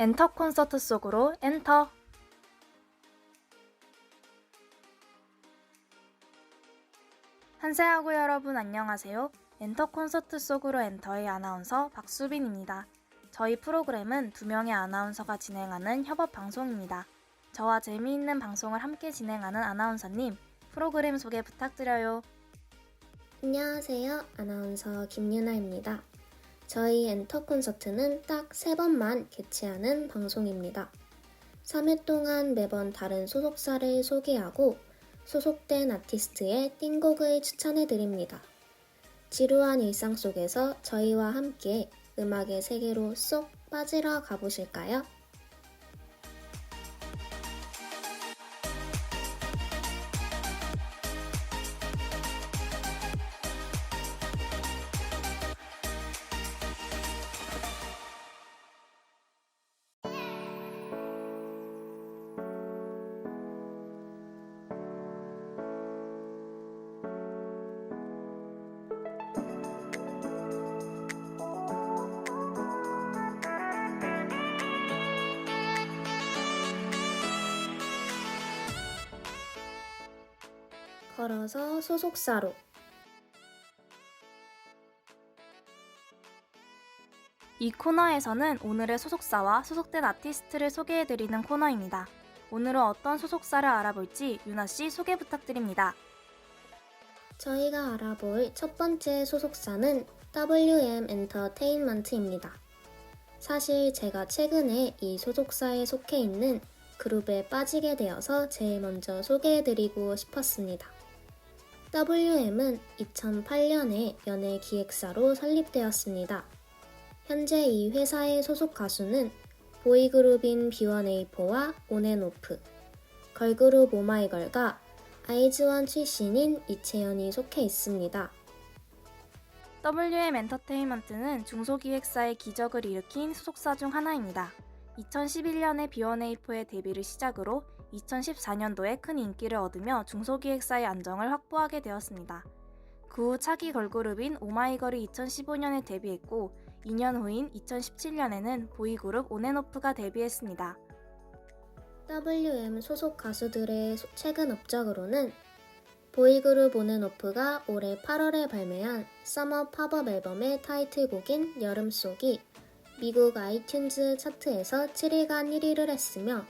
엔터 콘서트 속으로 엔터. 한세하고 여러분 안녕하세요. 엔터 콘서트 속으로 엔터의 아나운서 박수빈입니다. 저희 프로그램은 두 명의 아나운서가 진행하는 협업 방송입니다. 저와 재미있는 방송을 함께 진행하는 아나운서님, 프로그램 소개 부탁드려요. 안녕하세요. 아나운서 김유나입니다. 저희 엔터 콘서트는 딱세 번만 개최하는 방송입니다. 3회 동안 매번 다른 소속사를 소개하고 소속된 아티스트의 띵곡을 추천해 드립니다. 지루한 일상 속에서 저희와 함께 음악의 세계로 쏙 빠지러 가보실까요? 걸어서 소속사로 이 코너에서는 오늘의 소속사와 소속된 아티스트를 소개해드리는 코너입니다. 오늘은 어떤 소속사를 알아볼지 유나 씨 소개 부탁드립니다. 저희가 알아볼 첫 번째 소속사는 WM 엔터테인먼트입니다. 사실 제가 최근에 이 소속사에 속해 있는 그룹에 빠지게 되어서 제일 먼저 소개해드리고 싶었습니다. WM은 2008년에 연예 기획사로 설립되었습니다. 현재 이 회사의 소속 가수는 보이그룹인 B1A4와 온앤오프, 걸그룹 오마이걸과 아이즈원 출신인 이채연이 속해 있습니다. WM 엔터테인먼트는 중소기획사의 기적을 일으킨 소속사 중 하나입니다. 2011년에 B1A4의 데뷔를 시작으로 2014년도에 큰 인기를 얻으며 중소기획사의 안정을 확보하게 되었습니다. 그 후 차기 걸그룹인 오마이걸이 2015년에 데뷔했고 2년 후인 2017년에는 보이그룹 온앤오프가 데뷔했습니다. WM 소속 가수들의 소- 최근 업적으로는 보이그룹 온앤오프가 올해 8월에 발매한 서머 팝업 앨범의 타이틀곡인 여름 속이 미국 아이튠즈 차트에서 7일간 1위를 했으며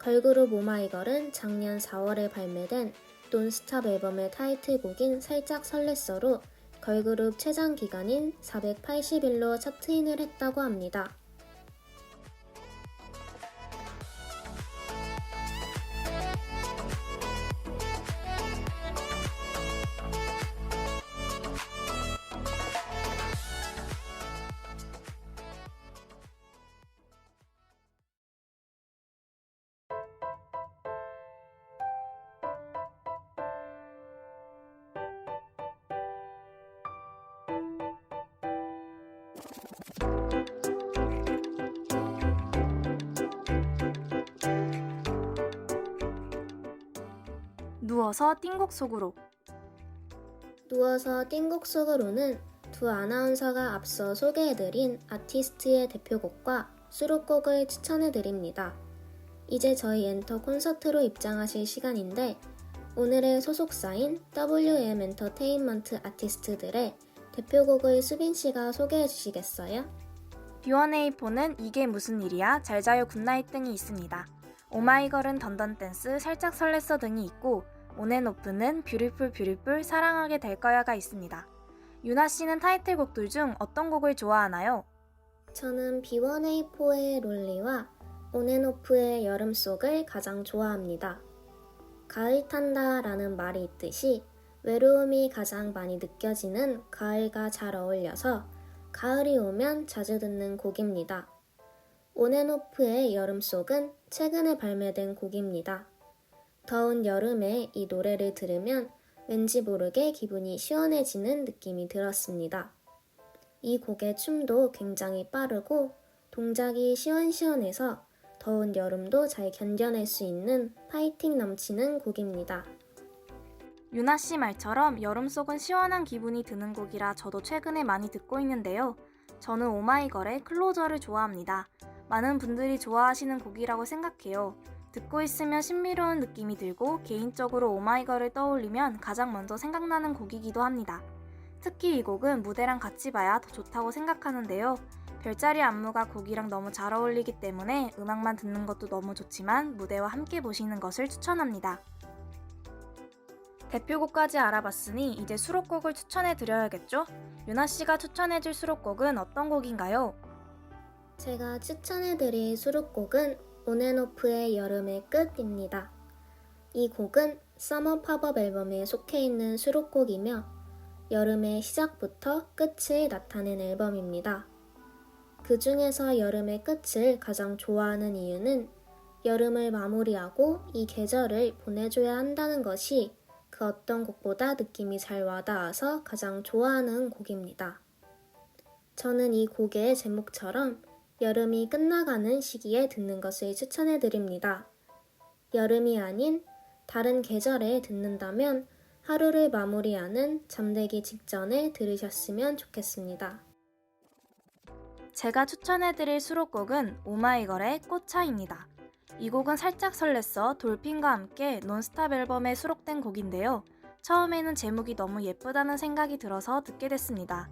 걸그룹 오마이걸은 작년 4월에 발매된 논스탑 앨범의 타이틀곡인 살짝 설렜어로 걸그룹 최장 기간인 480일로 차트인을 했다고 합니다. 누워서 띵곡 속으로 누워서 띵곡 속으로는 두 아나운서가 앞서 소개해드린 아티스트의 대표곡과 수록곡을 추천해드립니다. 이제 저희 엔터 콘서트로 입장하실 시간인데 오늘의 소속사인 WM 엔터테인먼트 아티스트들의 대표곡을 수빈 씨가 소개해 주시겠어요? B1A4는 이게 무슨 일이야 잘자요 굿나잇 등이 있습니다. 오마이걸은 던던 댄스 살짝 설렜어 등이 있고 온앤오프는 뷰티풀 뷰티풀 사랑하게 될 거야가 있습니다. 유나 씨는 타이틀곡들 중 어떤 곡을 좋아하나요? 저는 B1A4의 롤리와 온앤오프의 여름 속을 가장 좋아합니다. 가을 탄다 라는 말이 있듯이 외로움이 가장 많이 느껴지는 가을과 잘 어울려서 가을이 오면 자주 듣는 곡입니다. 온앤오프의 여름 속은 최근에 발매된 곡입니다. 더운 여름에 이 노래를 들으면 왠지 모르게 기분이 시원해지는 느낌이 들었습니다. 이 곡의 춤도 굉장히 빠르고 동작이 시원시원해서 더운 여름도 잘 견뎌낼 수 있는 파이팅 넘치는 곡입니다. 유나 씨 말처럼 여름 속은 시원한 기분이 드는 곡이라 저도 최근에 많이 듣고 있는데요. 저는 오마이걸의 클로저를 좋아합니다. 많은 분들이 좋아하시는 곡이라고 생각해요. 듣고 있으면 신비로운 느낌이 들고 개인적으로 오마이걸을 떠올리면 가장 먼저 생각나는 곡이기도 합니다. 특히 이 곡은 무대랑 같이 봐야 더 좋다고 생각하는데요. 별자리 안무가 곡이랑 너무 잘 어울리기 때문에 음악만 듣는 것도 너무 좋지만 무대와 함께 보시는 것을 추천합니다. 대표곡까지 알아봤으니 이제 수록곡을 추천해 드려야겠죠? 유나 씨가 추천해 줄 수록곡은 어떤 곡인가요? 제가 추천해 드릴 수록곡은 온앤오프의 여름의 끝입니다. 이 곡은 서머 팝업 앨범에 속해 있는 수록곡이며 여름의 시작부터 끝을 나타낸 앨범입니다. 그 중에서 여름의 끝을 가장 좋아하는 이유는 여름을 마무리하고 이 계절을 보내줘야 한다는 것이 그 어떤 곡보다 느낌이 잘 와닿아서 가장 좋아하는 곡입니다. 저는 이 곡의 제목처럼 여름이 끝나가는 시기에 듣는 것을 추천해 드립니다. 여름이 아닌 다른 계절에 듣는다면 하루를 마무리하는 잠들기 직전에 들으셨으면 좋겠습니다. 제가 추천해 드릴 수록곡은 오마이걸의 꽃차입니다. 이 곡은 살짝 설렜어 돌핀과 함께 논스탑 앨범에 수록된 곡인데요. 처음에는 제목이 너무 예쁘다는 생각이 들어서 듣게 됐습니다.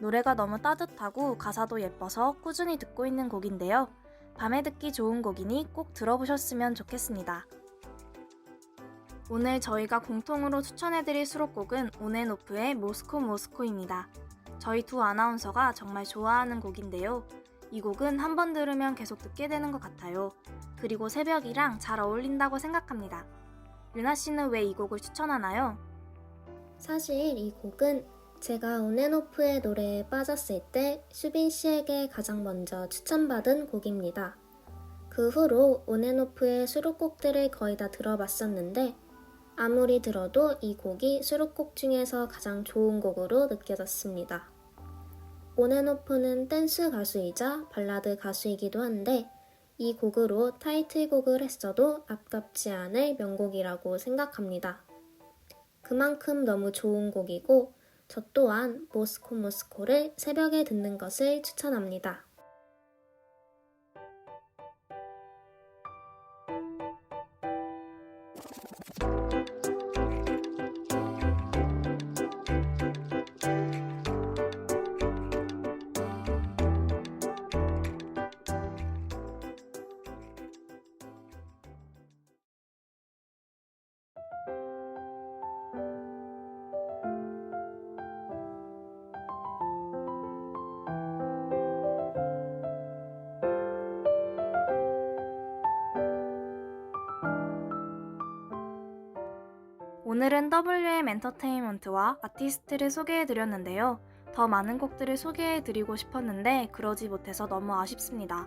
노래가 너무 따뜻하고 가사도 예뻐서 꾸준히 듣고 있는 곡인데요. 밤에 듣기 좋은 곡이니 꼭 들어보셨으면 좋겠습니다. 오늘 저희가 공통으로 추천해드릴 수록곡은 온앤오프의 모스코 모스코입니다. 저희 두 아나운서가 정말 좋아하는 곡인데요. 이 곡은 한 번 들으면 계속 듣게 되는 것 같아요. 그리고 새벽이랑 잘 어울린다고 생각합니다. 유나 씨는 왜 이 곡을 추천하나요? 사실 이 곡은 제가 온앤오프의 노래에 빠졌을 때 수빈 씨에게 가장 먼저 추천받은 곡입니다. 그 후로 온앤오프의 수록곡들을 거의 다 들어봤었는데 아무리 들어도 이 곡이 수록곡 중에서 가장 좋은 곡으로 느껴졌습니다. 온앤오프는 댄스 가수이자 발라드 가수이기도 한데 이 곡으로 타이틀곡을 했어도 아깝지 않을 명곡이라고 생각합니다. 그만큼 너무 좋은 곡이고 저 또한 모스코 모스코를 새벽에 듣는 것을 추천합니다. 오늘은 WM 엔터테인먼트와 아티스트를 소개해드렸는데요. 더 많은 곡들을 소개해드리고 싶었는데 그러지 못해서 너무 아쉽습니다.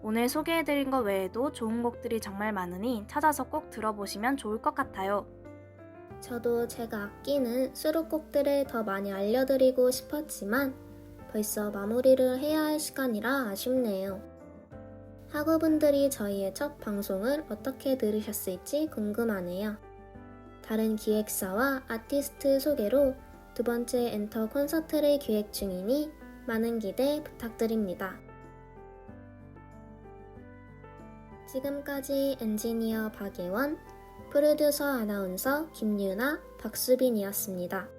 오늘 소개해드린 것 외에도 좋은 곡들이 정말 많으니 찾아서 꼭 들어보시면 좋을 것 같아요. 저도 제가 아끼는 수록곡들을 더 많이 알려드리고 싶었지만 벌써 마무리를 해야 할 시간이라 아쉽네요. 학우분들이 저희의 첫 방송을 어떻게 들으셨을지 궁금하네요. 다른 기획사와 아티스트 소개로 두 번째 엔터 콘서트를 기획 중이니 많은 기대 부탁드립니다. 지금까지 엔지니어 박예원, 프로듀서 아나운서 김유나, 박수빈이었습니다.